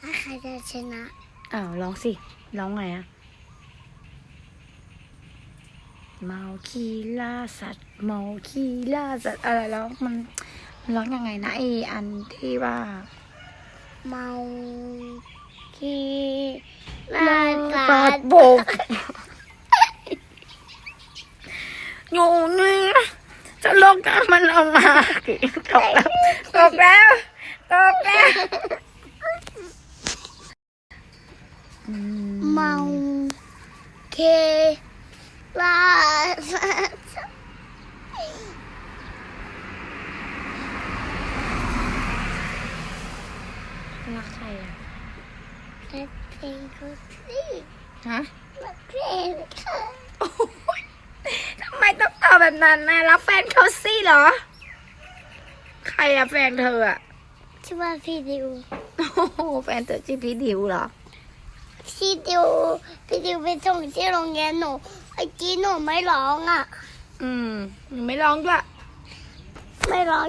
ถ้าใครจะชนะ อ้าวร้องสิ ร้องไงอะเมาคีล่าสัตว์ เมาคีล่าสัตว์อะไรแล้วมันมันร้องยังไงนะไออันที่ว่า เมาคีลาสัสัตตว์ว์บกอยู่นี่จะลงกันมันเอามาตกแล้วตกแล้วตกแล้วอื เมาเคลาสัตว์รักใครอะและเพลงก็สิฮะและเพลงค่ะโอ๊ยทำไมต้องตอบแบบนั้นนะรับแฟนเขาสิเหรอ ใครอะแฟนเธออะชื่อว่าพี่ดิวโอ้โหแฟนเธอชื่อพี่ดิวเหรอ พี่ดิวพี่ดิวไปส่งที่โรงเรียนหนูเมื่อกี้หนูไม่ร้องอะ อืมหนูไม่ร้องด้วย ไม่ร้อง